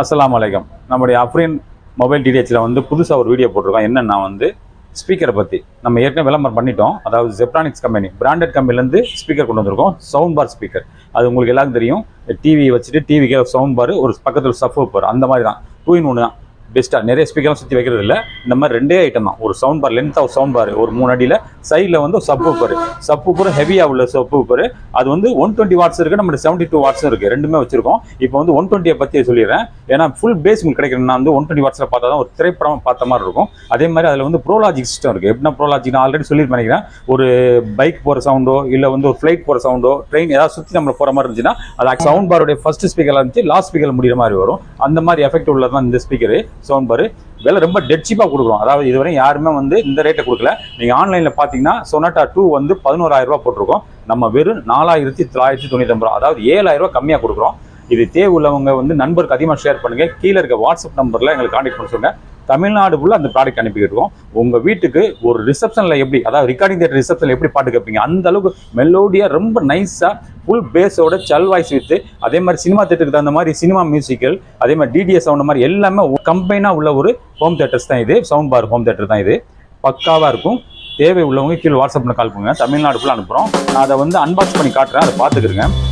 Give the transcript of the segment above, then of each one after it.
அஸ்லாம் வலைக்கம் நம்முடைய அஃப்ரின் மொபைல் டிடிஹெச்சில் வந்து புதுசாக ஒரு வீடியோ போட்டிருக்கோம் என்னென்னா வந்து ஸ்பீக்கரை பற்றி நம்ம ஏற்கனவே விளம்பரம் பண்ணிட்டோம். அதாவது ஜெப்ரானிக்ஸ் கம்பெனி பிராண்டட் கம்பெனிலேருந்து ஸ்பீக்கர் கொண்டு வந்திருக்கோம். சவுண்ட் பார் ஸ்பீக்கர் அது உங்களுக்கு எல்லாருக்கும் தெரியும். டிவி வச்சுட்டு டிவிக்கு சவுண்ட் பார் ஒரு பக்கத்தில் சஃப் பார் அந்த மாதிரி தான் டூ இன் ஒன்று தான். பெஸ்ட்டாக நிறைய ஸ்பீக்கர்லாம் சுற்றி வைக்கிறது இல்லை. இந்த மாதிரி ரெண்டே ஐட்டம் தான். ஒரு sound bar length of sound bar ஒரு மூணு அடியில். சைடில் வந்து சப் ஊப்பர் சப் ஊப்பர் ஹெவியாக உள்ள சப் ஊப்பர் அது வந்து ஒன் டுவெண்ட்டி வாட்ஸ் இருக்குது நம்ம செவன்ட்டி டூ வாட்ஸும் இருக்குது ரெண்டுமே வச்சிருக்கோம். இப்போ வந்து ஒன் டுவெண்ட்டியை பற்றி சொல்லிடுறேன். ஏன்னா ஃபுல் பேஸ் உங்களுக்கு கிடைக்கணும்னா வந்து ஒன் டுவெண்ட்டி வாட்ஸில் பார்த்தா தான் ஒரு திரைப்படம் பார்த்த மாதிரி இருக்கும். அதே மாதிரி அதில் வந்து ப்ரோலாஜிக் சிஸ்டம் இருக்குது எப்படின்னா ப்ரோலாஜிக் நான் ஆல்ரெடி சொல்லி நினைக்கிறேன். ஒரு பைக் போகிற சவுண்டோ இல்லை வந்து ஒரு ஃப்ளைட் போகிற சவுண்டோ ட்ரெயின் ஏதாவது சுற்றி நம்ம போகிற மாதிரி இருந்துச்சுன்னா அது சவுண்ட் பாருடைய ஃபர்ஸ்ட் ஸ்பீக்கரில் இருந்துச்சு லாஸ்ட் ஸ்பீக்கர் முடிகிற மாதிரி வரும். அந்த மாதிரி எஃபெக்ட் உள்ளது தான் இந்த ஸ்பீக்கரு செவன் பாரு. விலை ரொம்ப டெட் சீப்பாக கொடுக்குறோம். அதாவது இதுவரை யாருமே வந்து இந்த ரேட்டை கொடுக்கல. நீங்கள் ஆன்லைனில் பார்த்தீங்கன்னா சொனாட்டா டூ வந்து பதினோராயிரம் போட்டிருக்கோம். நம்ம வெறும் நாலாயிரத்தி தொள்ளாயிரத்தி தொண்ணூற்றி ரூபா அதாவது ஏழாயிரரூபா கம்மியாக கொடுக்குறோம். இது தேவை உள்ளவங்க வந்து நண்பருக்கு அதிகமாக ஷேர் பண்ணுங்க. கீழே இருக்க வாட்ஸ்அப் நம்பரில் எங்களுக்கு காண்டாக்ட் பண்ண சொல்லுங்கள் தமிழ்நாடு ஃபுல்லாக அந்த ப்ராடக்ட் அனுப்பிக்கிட்டுருக்கோம் உங்கள் வீட்டுக்கு ஒரு ரிசப்ஷனில் எப்படி அதாவது ரெக்கார்டிங் தேட்டர் ரிசப்ஷனில் எப்படி பாட்டு கேட்பீங்க அந்த அளவுக்கு மெலோடியாக ரொம்ப நைஸாக ஃபுல் பேஸோட சல் வாய்ஸ் வித்து அதே மாதிரி சினிமா தேட்டருக்கு தகுந்த மாதிரி சினிமா மியூசிக்கல் அதே மாதிரி டிடிஎஸ் சவுண்ட் மாதிரி எல்லாமே கம்பைனாக உள்ள ஒரு ஹோம் தேட்டர்ஸ் தான் இது. சவுண்ட் பார் ஹோம் தேட்டர் தான் இது. பக்காவாக இருக்கும். தேவை உள்ளவங்க கீழே வாட்ஸ்அப்பில் கால் பண்ணுங்க. தமிழ்நாடு ஃபுல்லாக அனுப்புகிறோம் நான் அதை வந்து அன்பாக்ஸ் பண்ணி காட்டுறேன். அதை பார்த்துக்கிறேங்க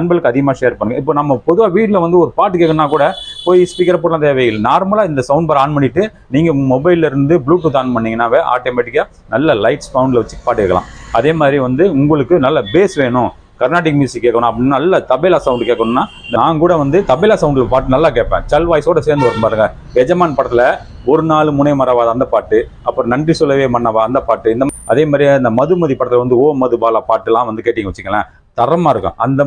நண்பர்களுக்கு அதிகமாக ஷேர் பண்ணுங்கள் இப்போ நம்ம பொதுவாக வீட்டில் வந்து ஒரு பாட்டு கேட்கணும்னா கூட போய் ஸ்பீக்கர் போடலாம் தேவையில்லை. நார்மலாக இந்த சவுண்ட் பார் ஆன் பண்ணிவிட்டு நீங்கள் மொபைல்ல இருந்து ப்ளூடூத் ஆன் பண்ணிங்கன்னாவே ஆட்டோமேட்டிக்காக நல்ல லைட் சவுண்டில் வச்சு பாட்டு கேட்கலாம். அதே மாதிரி வந்து உங்களுக்கு நல்ல பேஸ் வேணும். கர்நாடிக் மியூசிக் கேட்கணும் அப்படின்னு நல்ல தபேலா சவுண்டு கேட்கணும்னா நான் கூட வந்து தபேலா சவுண்டில் பாட்டு நல்லா கேட்பேன். சல் வாய்ஸோட சேர்ந்து வரும் பாருங்க. எஜமான் படத்தில் ஒரு நாள் முனை மறவாத அந்த பாட்டு அப்புறம் நன்றி சொல்லவே மன்னவா அந்த பாட்டு இந்த அதே மாதிரி அந்த மதுமதி படத்தில் வந்து ஓ மதுபாலா பாட்டுலாம் வந்து கேட்டிங்க வச்சுக்கலாம் தரமாக இருக்கும். அந்த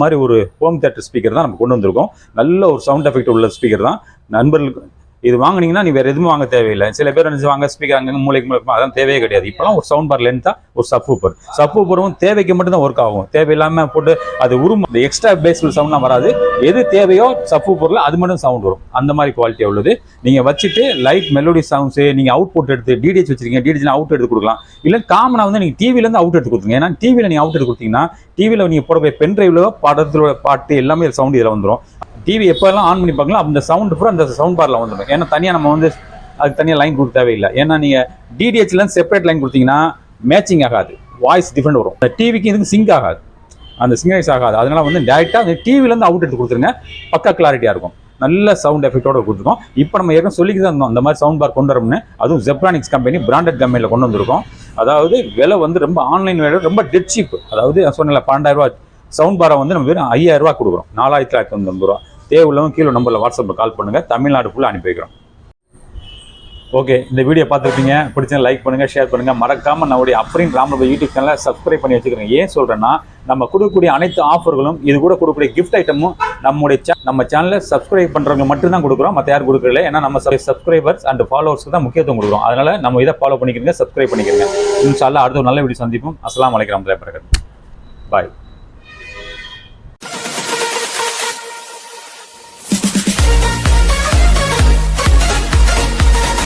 மாதிரி ஒரு ஹோம் தேட்டர் ஸ்பீக்கர் தான் நம்ம கொண்டு வந்திருக்கோம். நல்ல ஒரு சவுண்ட் எஃபெக்ட் உள்ள ஸ்பீக்கர் தான். நண்பர்களுக்கு இது வாங்குனீங்கன்னா நீ வேற எதுவும் வாங்க தேவையில்லை. சில பேர் என்ன வாங்க ஸ்பீக்கர் அங்கே மூளைக்கு மூளைக்கு அதான் தேவையே கிடையாது. இப்போலாம் ஒரு சவுண்ட் பார் லென்த்தா ஒரு சப் ஊப்பர் சப் ஊப்பரும் தேவைக்கு மட்டும் தான் ஒர்க் ஆகும். தேவையில்லாம போட்டு அது உரும அந்த எக்ஸ்ட்ரா பேஸ்ஃபுல் சவுண்ட்லாம் வராது. எது தேவையோ சப் ஊப்பரில் அது மட்டும் சவுண்ட் வரும். அந்த மாதிரி குவாலிட்டியாக உள்ளது. நீங்கள் வச்சுட்டு லைட் மெலோடி சவுண்ட்ஸு நீங்கள் அவுட் புட் எடுத்து டிடிஹெச் வச்சிருக்கீங்க டிடிஹெச் அவுட் எடுத்து கொடுக்கலாம். இல்லை காமனாக வந்து நீங்கள் டிவிலேருந்து அவுட் எடுத்து கொடுத்துங்க ஏன்னா டிவியில் நீங்கள் அவுட் எடுத்து கொடுத்தீங்கன்னா டிவியில் நீங்கள் போட போய் பென் டிரைவ்ல படத்தில் பாட்டு எல்லாமே சவுண்ட் இதில் வந்துடும் டிவி எப்போல்லாம் ஆன் பண்ணி பார்க்கலாம் அந்த சவுண்ட் பூரா அந்த சவுண்ட் பாரில் வந்துடும். ஏன்னா தனியாக நம்ம வந்து அதுக்கு தனியாக லைன் கொடுக்க தேவையில்லை. ஏன்னா நீங்கள் டிடிஹெச்லேருந்து செப்பரேட் லைன் கொடுத்தீங்கன்னா மேட்சிங் ஆகாது. வாய்ஸ் டிஃப்ரெண்ட் வரும். இந்த டிவிக்கு இதுக்கு சிங்க் ஆகாது. அந்த சிங்கைஸ் ஆகாது. அதனால் வந்து டேரெக்டாக அந்த டிவிலேருந்து அவுட் எடுத்து கொடுத்துருங்க. பக்கா கிளாரிட்டியாக இருக்கும். நல்ல சவுண்ட் எஃபெக்டோட கொடுத்துருக்கோம். இப்போ நம்ம ஏற்கனவே சொல்லிக்கிட்டு தான் இருந்தோம். அந்த மாதிரி சவுண்ட் பார் கொண்டு வரோம்னு அதுவும் ஜெப்ரானிக்ஸ் கம்பெனி பிராண்டட் கம்பெனியில் கொண்டு வந்திருக்கோம். அதாவது விலை வந்து ரொம்ப ஆன்லைன் விலை ரொம்ப டெட் சீப் அதாவது நான் சொன்னல பன்னெண்டாயிரம் சவுண்ட் பாரை வந்து நம்ம வெறும் ஐயாயிரம் கொடுக்குறோம். நாலாயிரத்தி தொள்ளாயிரத்தி தொண்ணூறு ரூபா தேவை உள்ளவங்க கீழே நம்பரில் வாட்ஸ்அப்பில் கால் பண்ணுங்கள் தமிழ்நாடு ஃபுல்லாக அனுப்பி வைக்கிறோம். ஓகே இந்த வீடியோ பார்த்துருப்பீங்க. பிடிச்சா லைக் பண்ணுங்கள் ஷேர் பண்ணுங்கள் மறக்காமல் நம்முடைய அப்ரின் ராமபா யூடியூப் சேனலை சப்ஸ்கிரைப் பண்ணி வச்சுக்கிறேன் ஏன் சொல்கிறேன்னா நம்ம கொடுக்கக்கூடிய அனைத்து ஆஃபர்களும் இது கூட கொடுக்கக்கூடிய கிஃப்ட் ஐட்டமும் நம்முடைய சே நம்ம சேனலை சப்ஸ்கிரைப் பண்ணுறவங்க மட்டும் தான் கொடுக்குறோம். மற்ற யாரும் கொடுக்கல ஏன்னா நம்ம சப்ஸ்கிரைபர்ஸ் அண்ட் ஃபாலோவர்ஸ்க்கு தான் முக்கியத்துவம் கொடுக்குறோம். அதனால் நம்ம இதை ஃபாலோ பண்ணிக்கிறீங்க சப்ஸ்கிரைப் பண்ணிக்கிறீங்க. இன்ஷால்லா அடுத்த ஒரு நல்ல வீடியோ சந்திப்போம். அஸ்லாம் அலைக்கும் பாய்